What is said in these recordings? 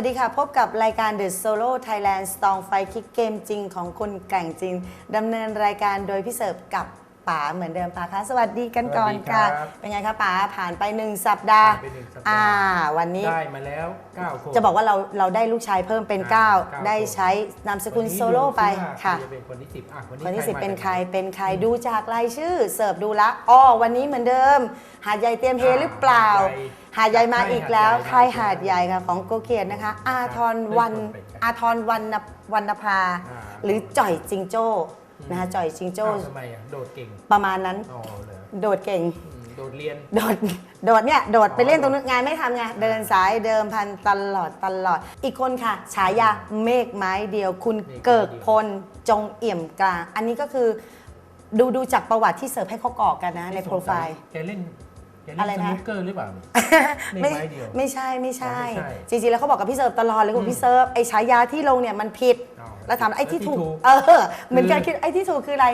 สวัสดีค่ะ พบกับรายการ The Solo Thailand Strong Fight Kick เกมจริงของคนแกร่งจริงดำเนินรายการโดยพี่เสิร์ฟกับป๋าเหมือนเดิมป๋าคะสวัสดีกันก่อนสวัสดีครัค่ะบเป็นไงคะป๋าผ่านไปหนึ่งสัปดาห์ ผ่านไปหนึ่งสัปดาห์ อ่า วันนี้ได้มาแล้ว 9 คนจะบอกว่าเราเราได้ลูกชายเพิ่มเป็น อ่าเก้า 9 ได้ใช้นามสกุลวันนี้โซโล่ดูไปซิว่าค่ะใรจะเป็นคนที่สิบอะคนที่สิบมาเป็นจากใครไหเป็นใครดูจากรายชื่อ เสิร์ฟดูละอ๋อวันนี้เหมือนเดิม หาดใหญ่เตรียมเฮอ่าหรือเปล่า หาดใหญ่ มาอีกแล้วใคค่ารยหาหาดดใหใหญ่ญ่ค่ะของโกเกียรตินะคะ อาทรครับวันไม่เคยเป็นอาทรวันนวันนภา อ่า หรือจ่อยจิงโจ้นะคะจ่อยจิงโจ้อ้าวทำไมอะโดดเก่งประมาณนั้นอ๋อเหรอโดดเก่งอืมโดดเรียน โดด โดดเนี่ย โดดไปอ๋อเล่นตรงนู้นงานไม่ทำไง เดินสายเดิมพันตลอดตลอด อีกคนค่ะ ฉายาเมฆไม้เดียวคุณเกิกพลจงเอี่ยมกลาง อันนี้ก็คือดูดูจากประวัติที่เสิร์ฟให้เขากรอกกันนะในโปรไฟล์ แกเล่นแกอะเล่ไรนสนะนุกเกอร์หรือเปล่าไม่ไม้เดียว ไม่ใช่ไม่ใช่ อ๋อไม่ใช่จริงๆ แล้วเขาบอกกับพี่เสิร์ฟตลอดเลยคุณพี่เสิร์ฟไอ้ฉายาที่ลงเนี่ยมันผิดอ๋อแล้วถามไอ้ที่แล้วที่ถูกถูกเออเหมือนกันคิดไอ้ที่ถูกคืออะไร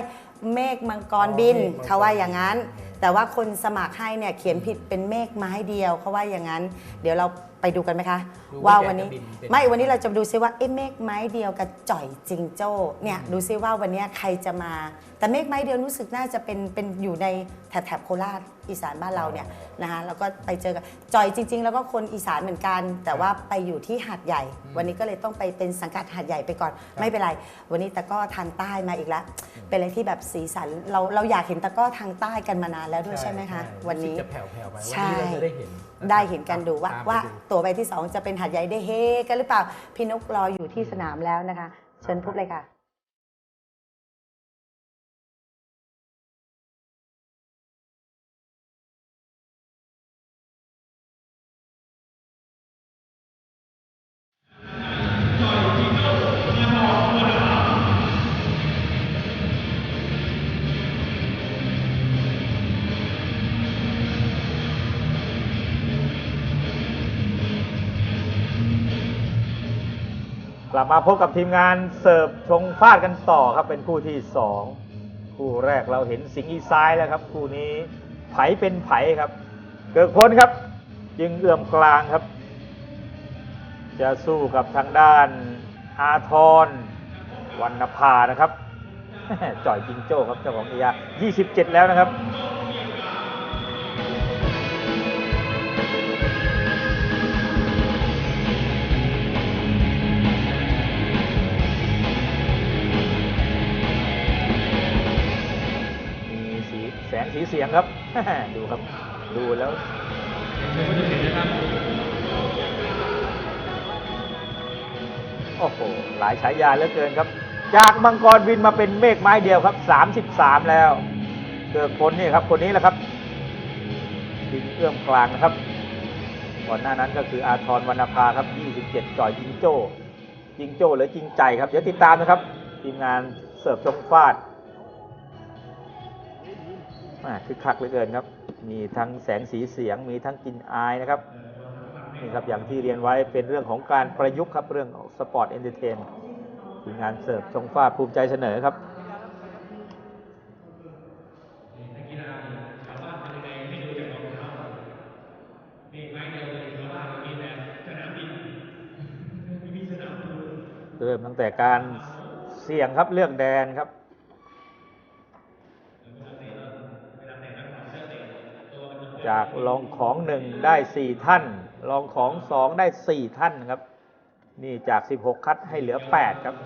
เมฆมังกรบินอ๋อเมฆมังกรเขาว่าอย่างนั้นอืมแต่ว่าคนสมัครให้เนี่ยเขียนผิดเป็นเมฆไม้เดียวเขาว่าอย่างนั้น เดี๋ยวเราไปดูกันไหมคะ ดูว่าว่าวันนี้แกจะบินเป็น ไม่วันนี้เราจะดูซิว่าเอ๊ะเมฆไม้เดียวกับจ่อยจิงโจ้เนี่ยดูซิว่าวันนี้ใครจะมา แต่เมฆไม้เดียวรู้สึกน่าจะเป็นเป็นอยู่ในแถบแถบโคราชอีสานบ้านเราเนี่ยนะคะแล้วก็ไปเจอกับจอยจริง ๆ แล้วก็คนอีสานเหมือนกัน แต่ว่าไปอยู่ที่หาดใหญ่ วันนี้ก็เลยต้องไปเป็นสังกัดหาดใหญ่ไปก่อน ไม่เป็นไร วันนี้ตะกร้อทางใต้มาอีกแล้วเป็นอะไรที่แบบสีสันเราเราอยากเห็นตะกร้อทางใต้กันมานานแล้วด้วยใช่ไหมคะ วันนี้ รู้สึกจะแผ่วๆไปใช่วันนี้เราจะได้เห็นได้เห็นกันดูว่าตมไปว่าดูตัวใบที่ 2 จะเป็นหาดใหญ่ได้เฮกันหรือเปล่า พี่นกรออยู่ที่สนามแล้วนะคะ เชิญพบเลยค่ะ ลับมาพบกับทีมงานเสิร์ฟชงฟาดกันต่อครับเป็นคู่ที่สองคู่แรกเราเห็นสิงห์อีซ้ายแล้วครับ คู่นี้ไผเป็นไผครับ เกิดพ้นครับยิงเอื้อมกลางครับ จะสู้กับทางด้านอาทรวันภานะครับจ่อยจิงโจ้ครับเจ้าของเอีย27 แล้วนะครับ แสงสีเสียงครับ ดูครับ ดูแล้วโอ้โหหลายฉายาเหลือเกินครับ จากมังกรบินมาเป็นเมฆไม้เดียวครับ 33 แล้วเกิดคนนี่ครับ คนนี้แหละครับดินเอื้อมกลางนะครับ ก่อนหน้านั้นก็คืออาทรวรรณภาครับ 27 จ่อยจิงโจ้จิงโจ้หรือจิงใจครับ เดี๋ยวติดตามนะครับ ทีมงานเสิร์ฟชงฟาด คือคักเหลือเกินครับ มีทั้งแสงสีเสียง มีทั้งกลินอายนะครับนี่ครับอย่างที่เรียนไว้เป็นเรื่องของการประยุกต์ครับ เรื่องของสปอร์ตเอนเตอร์เทนทีมงานเสิร์ฟชงฟ้าภูมิใจเสนอครับเริ่มตั้งแต่การเสี่ยงครับเรื่องแดนครับ จากลองของหนึ่งได้สี่ท่าน ลองของสองได้สี่ท่านครับ นี่จาก 16 คัดให้เหลือ 8 ครับ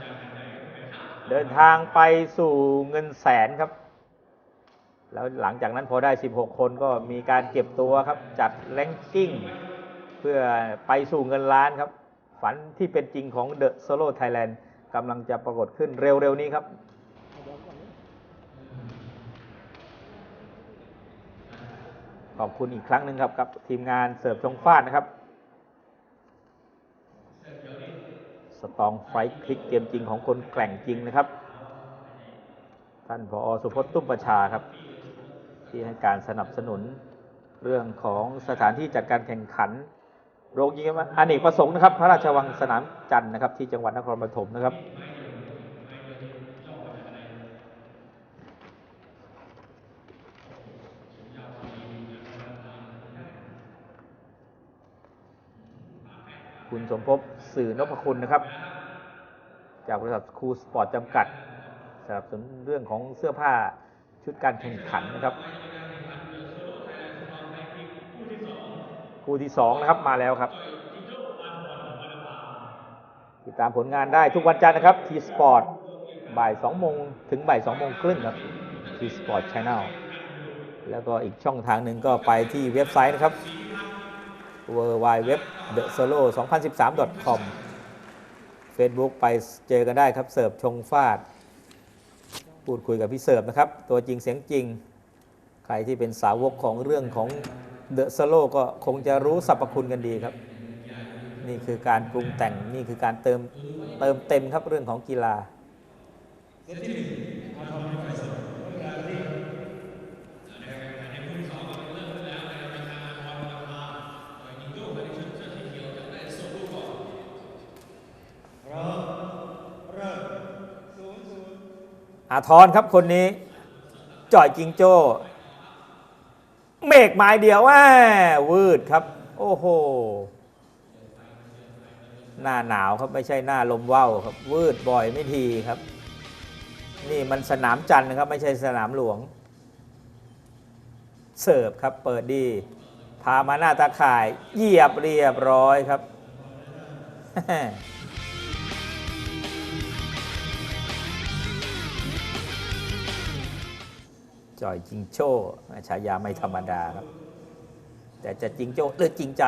เดินทางไปสู่เงินแสนครับ แล้วหลังจากนั้นพอได้ 16 คนก็มีการเก็บตัวครับ จัดแรงกิ้งเพื่อไปสู่เงินล้านครับ ฝันที่เป็นจริงของเดอะโซโล่ไทยแลนด์กำลังจะปรากฏขึ้นเร็วๆนี้ครับ ขอบคุณอีกครั้งหนึ่งครับกับทีมงานเสิร์ฟชงฟาดนะครับ สตองไฟคลิกเกมจริงของคนแกร่งจริงนะครับ ท่านผอสุพจน์ตุ้มประชาครับ ที่ให้การสนับสนุนเรื่องของสถานที่จัดการแข่งขัน โรงยิงอเนกประสงค์นะครับ พระราชวังสนามจันทร์นะครับ ที่จังหวัดนครปฐมนะครับ คุณสมภพสื่อนพคุณนะครับ จากบริษัทครูสปอร์ตจำกัดสนับสนุนเรื่องของเสื้อผ้าชุดการแข่งขันนะครับคู่ที่สองนะครับมาแล้วครับ ติดตามผลงานได้ทุกวันจันทร์นะครับทีสปอร์ตบ่าย2โมงถึงบ่าย2โมงครึ่งครับทีสปอร์ตช n แนลแล้วก็อีกช่องทางหนึ่งก็ไปที่เว็บไซต์นะครับ w w w the solo 2013 com Facebook ไปเจอกันได้ครับ เสิร์ฟชงฟาด พูดคุยกับพี่เสิร์ฟนะครับ ตัวจริงเสียงจริง ใครที่เป็นสาวกของเรื่องของเดอะ o โลก็คงจะรู้สรรพคุณกันดีครับ นี่คือการปรุงแต่งนี่คือการเติมเติมเต็มครับเรื่องของกีฬา อาทรครับคนนี้จ่อยจิงโจ้ เมฆไม้เดียวแหม่วืดครับ โอ้โห หน้าหนาวครับไม่ใช่หน้าลมว่าวครับ วืดบ่อยไม่ทีครับ นี่มันสนามจันทร์นะครับ ไม่ใช่สนามหลวง เสิร์ฟครับเปิดดี พามาหน้าตาข่าย เหยียบเรียบร้อยครับ จ่อยจิงโจ้ฉายาไม่ธรรมดาครับ แต่จะจิงโจ้หรือจริงใจ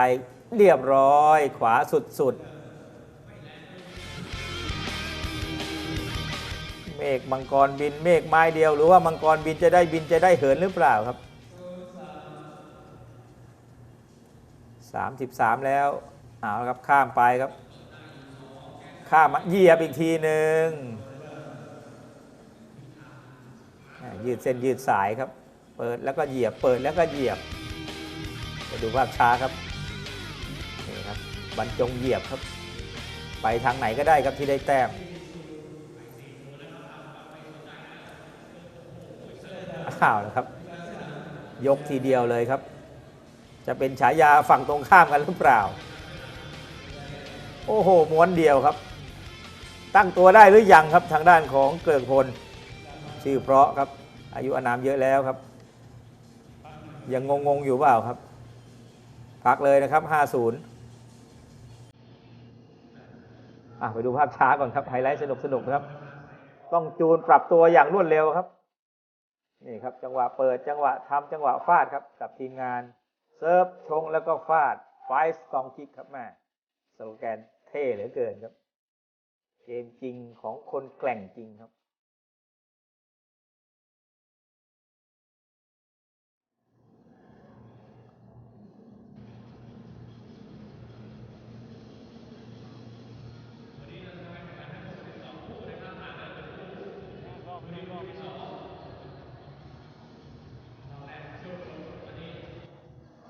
เรียบร้อยขวาสุดๆ เมฆมังกรบินเมฆไม้เดียว หรือว่ามังกรบินจะได้บินจะได้เหินหรือเปล่าครับ 33 แล้วเอาครับข้ามไปครับ ข้ามมาเหยียบอีกทีหนึ่ง ยืดเส้นยืดสายครับ เปิดแล้วก็เหยียบ เปิดแล้วก็เหยียบไปดูภาพช้าครับนี่ครับบรรจงเหยียบครับ ไปทางไหนก็ได้ครับที่ได้แต้มอ้าวนะครับ ยกทีเดียวเลยครับ จะเป็นฉายาฝั่งตรงข้ามกันหรือเปล่า โอ้โหม้วนเดียวครับ ตั้งตัวได้หรือยังครับทางด้านของเกริกพล ชื่อเพราะครับ อายุอานามเยอะแล้วครับ ยังงงๆอยู่เปล่าครับ พักเลยนะครับ50อะไปดูภาพช้าก่อนครับไฮไลท์สนุกๆนะครับ ต้องจูนปรับตัวอย่างรวดเร็วครับ นี่ครับ จังหวะเปิดจังหวะทำจังหวะฟาดครับ กับทีมงานเซิร์ฟชงแล้วก็ฟาดไฟสตองคิกครับแม่สโลแกนเท่เหลือเกินครับ เกมจริงของคนแกล่งจริงครับ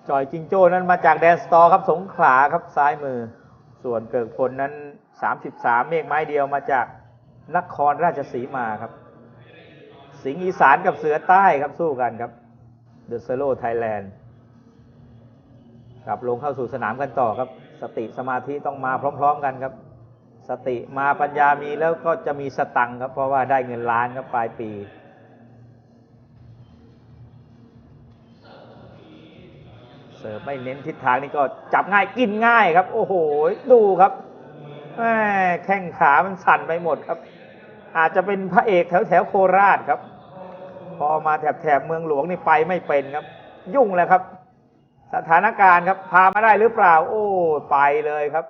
จอยจิงโจ้นั้นมาจากแดนสตอครับสงขลาครับซ้ายมือ ส่วนเกิกพลนั้น 33 เมฆไม้เดียวมาจากนครราชสีมาครับ สิงห์อีสานกับเสือใต้ครับสู้กันครับเดอะ o โลไทยแลนด์กลับลงเข้าสู่สนามกันต่อครับ สติสมาธิต้องมาพร้อม ๆ กันครับ สติมาปัญญามีแล้วก็จะมีสตังค์ครับ เพราะว่าได้เงินล้านครับปลายปี เสิร์ฟไม่เน้นทิศทางนี่ก็จับง่ายกินง่ายครับ โอ้โห ดูครับแม่แข้งขามันสั่นไปหมดครับ อาจจะเป็นพระเอกแถวแถวโคราชครับ พอมาแถบแถบเมืองหลวงนี่ไปไม่เป็นครับ ยุ่งแล้วครับ สถานการณ์ครับ พามาได้หรือเปล่า โอ้ไปเลยครับ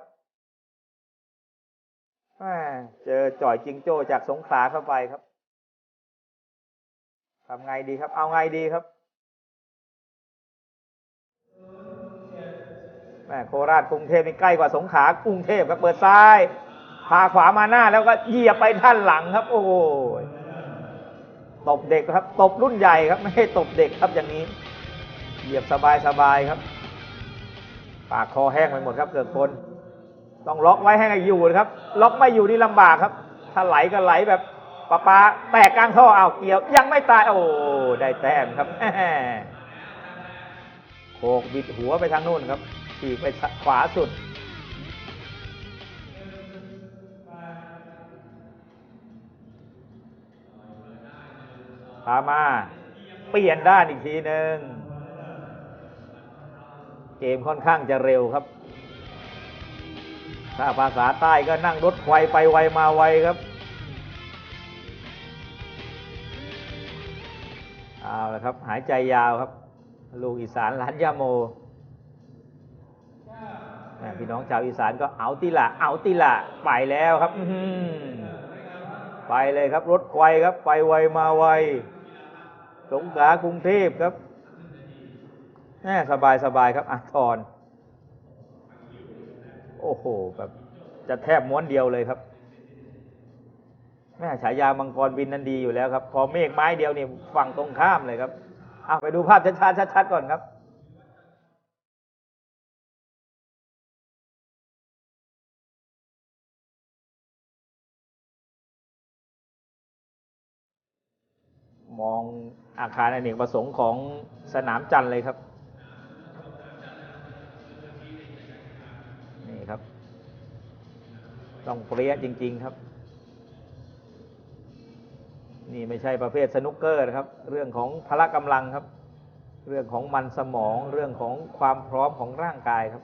เจอจ่อยจิงโจ้จากสงขลาเข้าไปครับทำไงดีครับ เอาไงดีครับ โคราชกรุงเทพนี่ใกล้กว่าสงขลากรุงเทพครับเปิดซ้ายพาขวามาหน้าแล้วก็เหยียบไปท่านหลังครับ โอ้โหตบเด็กครับ ตบรุ่นใหญ่ครับ ไม่ให้ตบเด็กครับอย่างนี้ เหยียบสบายสบายครับ ปากคอแห้งไปหมดครับเกิดคน ต้องล็อกไว้ให้อยู่ครับ ล็อกไม่อยู่นี่ลำบากครับ ถ้าไหลก็ไหลแบบปะปาแตกกลางท่อเอาเกี่ยว ยังไม่ตาย โอ้ได้แต้มครับโขกบิดหัวไปทางนู้นครับีไปขวาสุด พามา เปลี่ยนด้านอีกทีหนึ่ง เกมค่อนข้างจะเร็วครับ ถ้าภาษาใต้ก็นั่งรถไวไปไวมาไวครับเอาละครับ หายใจยาวครับ ลูกอีสานร้านยาโม พี่น้องชาวอีสานก็เอาติละเอาติละไปแล้วครับไปเลยครับ รถไวครับ ไปไวมาไวสงขลากรุงเทพครับแม่สบายสบายครับอาทรโอ้โหแบบจะแทบม้วนเดียวเลยครับแม่ฉายามังกรบินนั้นดีอยู่แล้วครับ พอเมฆไม้เดียวนี่ฝั่งตรงข้ามเลยครับเอาไปดูภาพชัดๆชัดๆก่อนครับ มองอาคารอเนกประสงค์ของสนามจันทร์เลยครับ นี่ครับ ต้องเปรี้ยจริง ๆครับ นี่ไม่ใช่ประเภทสนุกเกอร์นะครับ เรื่องของพละกำลังครับ เรื่องของมันสมองเรื่องของความพร้อมของร่างกายครับ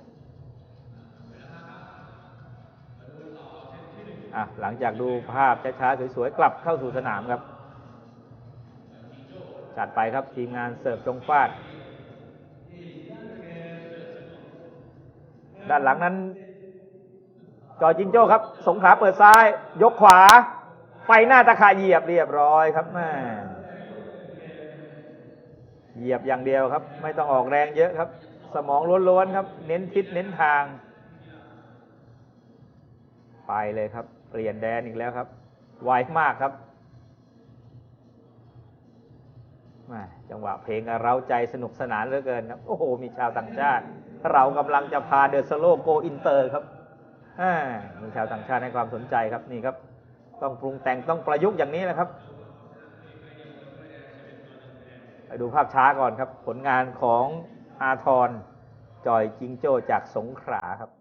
อะหลังจากดูภาพช้าๆสวยๆกลับเข้าสู่สนามครับ จัดไปครับทีมงานเสิร์ฟจงฟาด ด้านหลังนั้น จอจิงโจ้ครับ สงขาเปิดซ้าย ยกขวา ไปหน้าตะข่ายเหยียบเรียบร้อยครับแม่เหยียบอย่างเดียวครับ ไม่ต้องออกแรงเยอะครับ สมองล้วนๆครับ เน้นทิศเน้นทาง ไปเลยครับ เปลี่ยนแดนอีกแล้วครับ ไวมากครับ ม่จังหวะเพลงเราใจสนุกสนานเหลือเกินครับโอ้โห มีชาวต่างชาติ เรากำลังจะพาเดอะสโลโกอินเตอร์ครับมีชาวต่างชาติให้ความสนใจครับนี่ครับ ต้องปรุงแต่งต้องประยุกต์อย่างนี้แหละครับ ไปดูภาพช้าก่อนครับ ผลงานของอาทรจอยจิงโจ้จากสงขลาครับ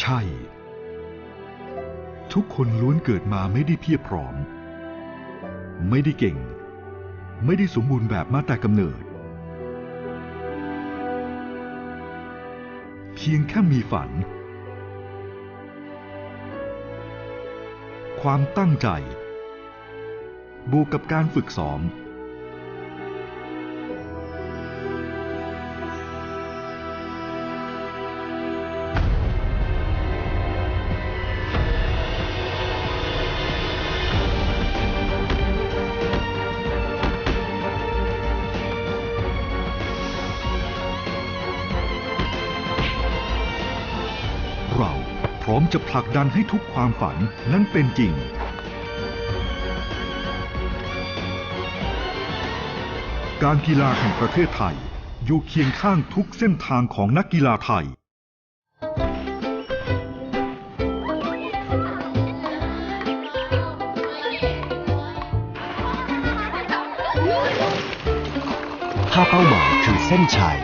ใช่ ทุกคนล้วนเกิดมาไม่ได้เพียบพร้อม ไม่ได้เก่ง ไม่ได้สมบูรณ์แบบมาแต่กำเนิด เพียงแค่มีฝัน ความตั้งใจ บวกกับการฝึกซ้อม ร้อมจะผลักดันให้ทุกความฝันนั้นเป็นจริง การกีฬาแห่งประเทศไทย อยู่เคียงข้างทุกเส้นทางของนักกีฬาไทย ถ้าเป้าหมายคือเส้นชัย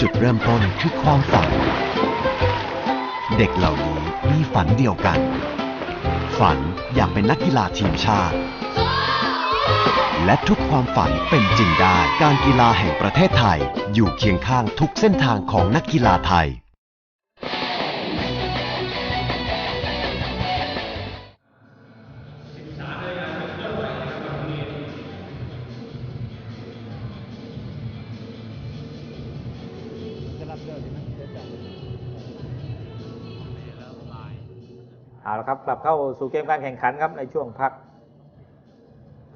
จุดเริ่มต้นคือความฝัน เด็กเหล่านี้มีฝันเดียวกัน ฝันอยากเป็นนักกีฬาทีมชาติ และทุกความฝันเป็นจริงได้ การกีฬาแห่งประเทศไทย อยู่เคียงข้างทุกเส้นทางของนักกีฬาไทย ครับกลับเข้าสู่เกมการแข่งขันครับในช่วงพัก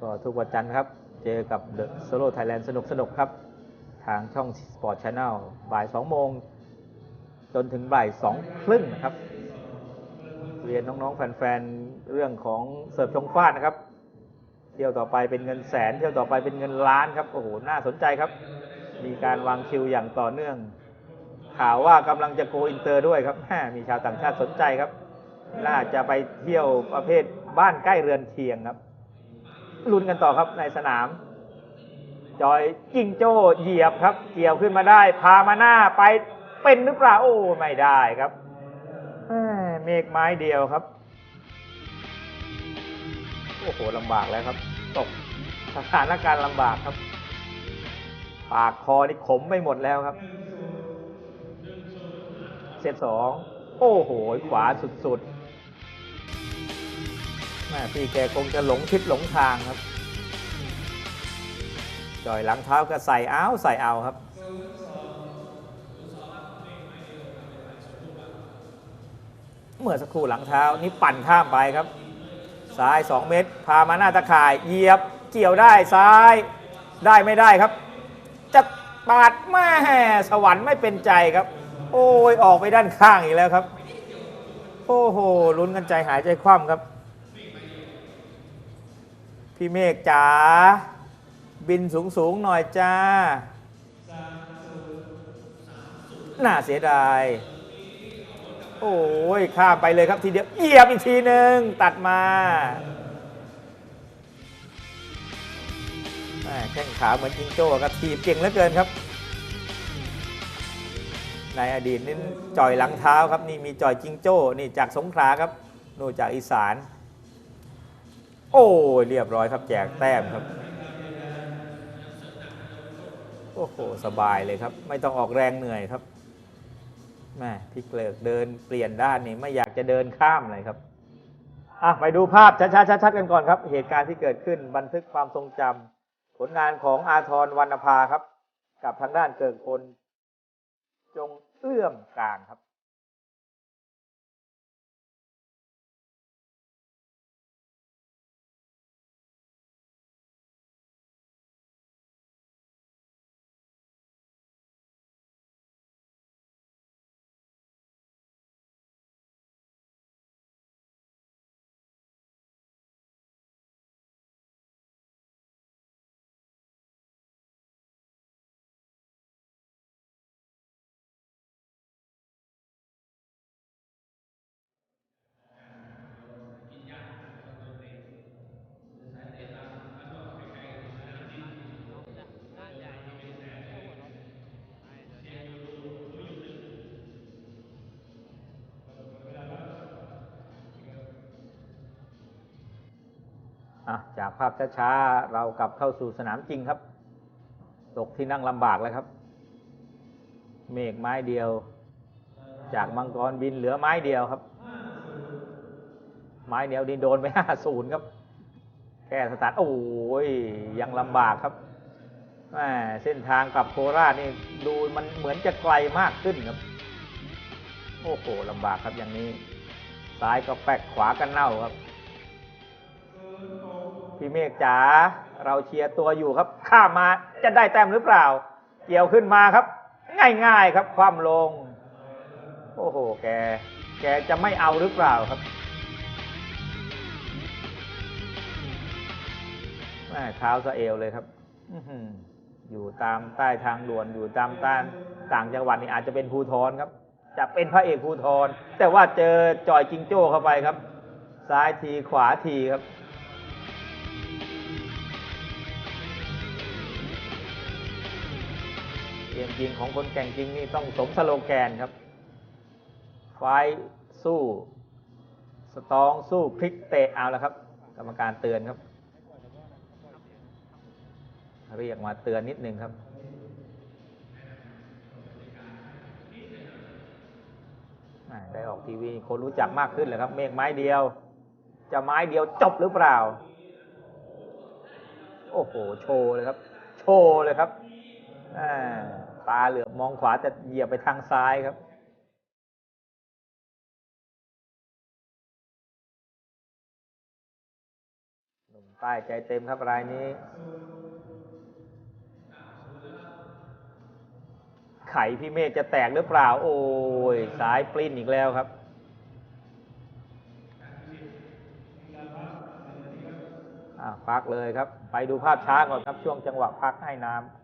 ก็ทุกวันจันทร์ครับ เจอกับ The Solo Thailand สนุกสนุกครับ ทางช่อง Sport Channel บ่าย2โมง จนถึงบ่าย2ครึ่งนะครับ เรียนน้องๆ แฟนๆ เรื่องของเสิร์ฟชงฟาดนะครับ เที่ยวต่อไปเป็นเงินแสน เที่ยวต่อไปเป็นเงินล้านครับ โอ้โห น่าสนใจครับ มีการวางคิวอย่างต่อเนื่อง ข่าวว่ากำลังจะโกอินเตอร์ด้วยครับมีชาวต่างชาติสนใจครับ น่าจะไปเที่ยวประเภทบ้านใกล้เรือนเคียงครับลุ้นกันต่อครับในสนาม จอยจิงโจ้เหยียบครับ เกี่ยวขึ้นมาได้ พามาหน้าไปเป็นหรือเปล่าโอ้ไม่ได้ครับเมฆไม้เดียวครับ โอ้โหลำบากแล้วครับ ตกสถานการณ์ลำบากครับ ปากคอนี่ขมไปหมดแล้วครับเซตสองโอ้โหขวาสุดๆ ม่พี่แกคงจะหลงทิศหลงทางครับจอยหลังเท้าก็ใส่เอาใส่เอาครับ เมื่อสักครู่หลังเท้านี่ปั่นข้ามไปครับ ซ้าย 2 เมตร พามาหน้าตะข่ายเหยียบเกี่ยวได้ซ้ายได้ไม่ได้ครับ จะปาดแม่สวรรค์ไม่เป็นใจครับ โอ้ยออกไปด้านข้างอีกแล้วครับ โอ้โหลุ้นกันใจหายใจคว่ำครับ พี่เมฆจ๋าบินสูงสูงๆหน่อยจ้าน่าเสียดาย โอ้ยข้ามไปเลยครับทีเดียวเหยียบอีกทีหนึ่งตัดมาแข้งขาเหมือนจิงโจ้กับทีบเก่งเหลือเกินครับ ในอดีตนี่จ่อยหลังเท้าครับนี่มีจ่อยจิงโจ้นี่จากสงขลาครับนู่นจากอีสาน โอ้ยเรียบร้อยครับแจกแต้มครับโอ้โหสบายเลยครับ ไม่ต้องออกแรงเหนื่อยครับแม่พี่เกลิกเดินเปลี่ยนด้านนี่ไม่อยากจะเดินข้ามเลยครับอะไปดูภาพชัดๆชัดๆกันก่อนครับ เหตุการณ์ที่เกิดขึ้นบันทึกความทรงจำผลงานของอาทรวรรณภาครับ กับทางด้านเกิดคน จงเอื้อมกลางครับ อะจากภาพช้าๆ เรากลับเข้าสู่สนามจริงครับ ตกที่นั่งลำบากแล้วครับ เมฆไม้เดียว จากมังกรบินเหลือไม้เดียวครับ ไม้เดียวนี่โดนไปห้าศูนย์ครับแค่สตาร์ทโอ้ยยังลำบากครับเส้นทางกลับโคราชนี่ดูมันเหมือนจะไกลมากขึ้นครับ โอ้โหลำบากครับอย่างนี้ ซ้ายก็แปกขวากันเน่าครับ พี่เมฆจ๋าเราเชียร์ตัวอยู่ครับ ข้ามมาจะได้แต้มหรือเปล่า เกี่ยวขึ้นมาครับ ง่ายๆครับ ความลง โอ้โห แก แกจะไม่เอาหรือเปล่าครับแม่เท้าสะเอวเลยครับอื้อหืออยู่ตามใต้ทางด่วนอยู่ตามต้านต่างจังหวัดนี่อาจจะเป็นภูทรครับ จะเป็นพระเอกภูทรแต่ว่าเจอจอยจิงโจ้เข้าไปครับ ซ้ายทีขวาทีครับ เกมจริงของคนแก่งจริงนี่ต้องสมสโลแกนครับ ไฟสู้ สตองสู้พลิกเตะเอาแล้วครับ กรรมการเตือนครับ เรียกมาเตือนนิดนึงครับได้ออกทีวีคนรู้จักมากขึ้นเลยครับ เมฆไม้เดียว จะไม้เดียวจบหรือเปล่า โอ้โห โชว์เลยครับ โชว์เลยครับอ่า ตาเหลือบมองขวาแต่เหยียบไปทางซ้ายครับหนุ่มใต้ใจเต็มครับรายนี้ ไข่พี่เมฆจะแตกหรือเปล่า โอ้ยสายปลิ้นอีกแล้วครับอะพักเลยครับ ไปดูภาพช้าก่อนครับช่วงจังหวะพักให้น้ำ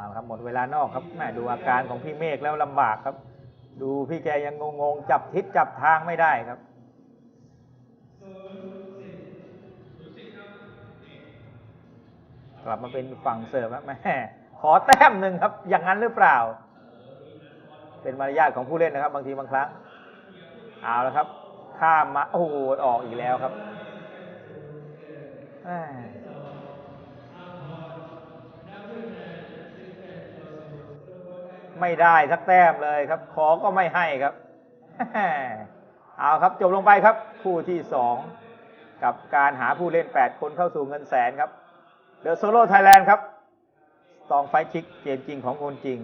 เอาครับหมดเวลานอกครับแม่ดูอาการของพี่เมฆแล้วลำบากครับ ดูพี่แกยังงงๆจับทิศจับทางไม่ได้ครับกลับมาเป็นฝั่งเสิร์ฟแล้วแม่ขอแต้มหนึ่งครับ อย่างนั้นหรือเปล่า เป็นมารยาทของผู้เล่นนะครับ บางทีบางครั้ง เอาแล้วครับ ข้ามมา โอ้โหออกอีกแล้วครับแม่ ไม่ได้สักแต้มเลยครับ ขอก็ไม่ให้ครับ เอาครับจบลงไปครับ คู่ที่สองกับการหาผู้เล่น 8 คนเข้าสู่เงินแสนครับเดอะโซโล่ไทยแลนด์ครับตองไฟคิกเกมจริงของคนจริง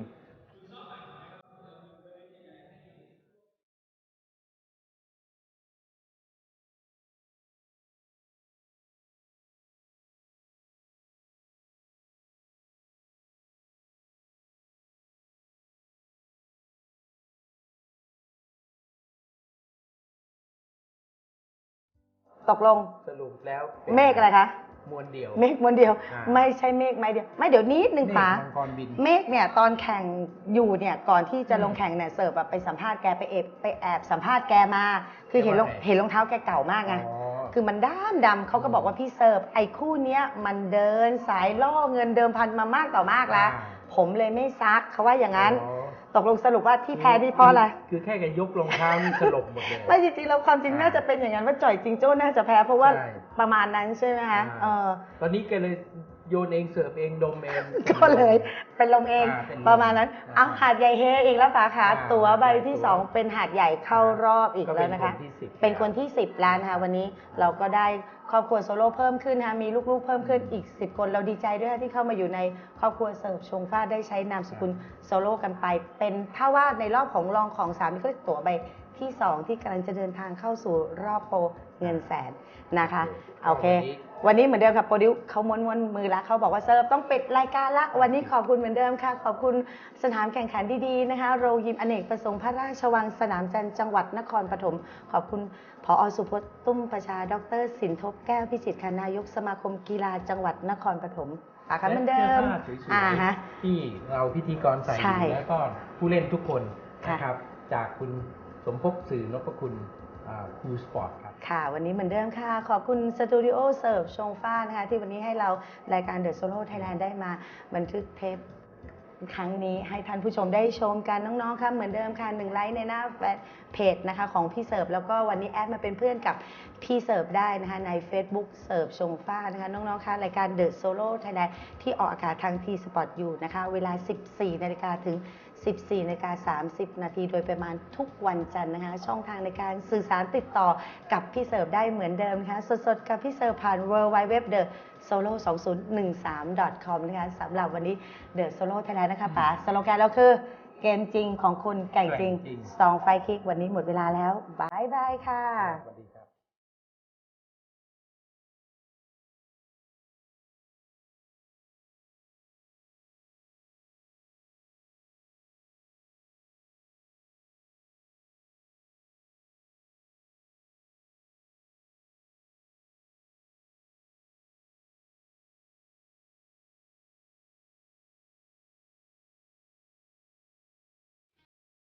ตกลงสรุปแล้วป็นเมฆอะไรคะ มวลเดียว เมฆมวนเดียว อ่า ไม่ใช่เมฆไม้เดียว ไม่เดี๋ยวนิดนึงเมฆป๋ามังกรบิน เมฆเนี่ยตอนแข่งอยู่เนี่ยก่อนที่จะอืมลงแข่งเนี่ยเสิร์ฟแบบไปสัมภาษณ์แกไปเอบไปแอบสัมภาษณ์แกมา คือเห็นรองแกว่าไง เห็นรองเท้าแกเก่ามากไง อ๋อ คือมันด้ามดำเขาก็บอกว่าพี่เสิร์ฟไอ้คู่เนี้ยมันเดินสายล่อเงินเดิมพันมามากต่อมากแล้ว อ่าผมเลยไม่ซักเขาว่าอย่างนั้น อ๋อ ตกลงสรุปว่าที่แพ้นี่เพราะอะไร คือแค่แกยกรองเท้านี่สลบหมดเลย ไม่จริงๆแล้วความจริงอ่าน่าจะเป็นอย่างนั้นว่าจ่อยจริงโจ้น่าจะแพ้เพราะว่าใช่ ประมาณนั้นใช่ไหมคะอ่าเออ ตอนนี้แกเลย โยนเองเสิร์ฟเองดมเอง ก็เลยเป็นลมเอง อ่าเป็นลมประมาณนั้น อ่าเอาหาดใหญ่เฮอีกแล้วฝาขาอ่าตั๋วใบที่ตั๋วสองเป็นหาดใหญ่เข้ารอบอีกก็แล้เป็วนนะคะคนที่10เป็นคนที่ 10แล้วนะคะวันนี้เราก็ได้ครอบครัวโซโล่เพิ่มขึ้นนะคะมีลูกๆเพิ่มขึ้นอีก 10 คนเราดีใจด้วยค่ะที่เข้ามาอยู่ในครอบครัวเสิร์ฟชงฟ้าได้ใช้นามสกุลโซโล่กันไป เป็นถ้าว่าในรอบของรองของสามนี่ก็ตั๋วใบที่สองที่กำลังจะเดินทางเข้าสู่รอบโปรเงินแสนนะคะโอเค วันนี้ เหมือนเดิมค่ะโปรดิวเขาม้วนม้วนมือแล้วเขาบอกว่าเซิร์ฟต้องปิดรายการละวันนี้ขอบคุณเหมือนเดิมค่ะ ขอบคุณสนามแข่งขันดีๆนะคะ โรงยิมอเนกประสงค์พระราชวังสนามจันทร์จังหวัดนครปฐมขอบคุณพอสุพจน์ตุ้มประชา ดรสินทบแก้วพิจิตรค่ะนายกสมาคมกีฬาจังหวัดนครปฐมปากค่ะเหมือนเดิมและสื้อผ้าสวยๆอ่าฮะที่เราพิธีกรใส่อใช่ยู่แล้วก็ผู้เล่นทุกคนค่ะนะครับจากคุณสมภพสื่อนพคุณ คูสปอร์ตครับ ค่ะ วันนี้เหมือนเดิมค่ะ ขอบคุณสตูดิโอเสิร์ฟชงฟ้านะคะ ที่วันนี้ให้เรารายการ The Solo Thailand ได้มาบันทึกเทปครั้งนี้ให้ท่านผู้ชมได้ชมกันน้องๆค่ะเหมือนเดิมค่ะหนึ่งไลค์ในหน้าแฟนเพจนะคะของพี่เสิร์ฟแล้วก็วันนี้แอดมาเป็นเพื่อนกับพี่เสิร์ฟได้นะคะใน Facebook เสิร์ฟชงฟ้านะคะน้องๆ ค่ะรายการ The Solo Thailand ที่ออกอากาศทางทีสปอร์ตอยู่นะคะ เวลา 14 นาฬิกาถึง 14นาฬิกา30 นาทีโดยประมาณทุกวันจันทร์นะคะ ช่องทางในการสื่อสารติดต่อกับพี่เสิร์ฟได้เหมือนเดิมนะคะสดๆ กับพี่เสิร์ฟผ่าน w w w the solo 2013 com นะคะสำหรับวันนี้ The Solo Thailand นะคะป๋าสโลแกนเราคือเกมจริงของคุณไก่จริงแกร่งจริงสองไฟคิกวันนี้หมดเวลาแล้วบายบายค่ะสวัสดีครับ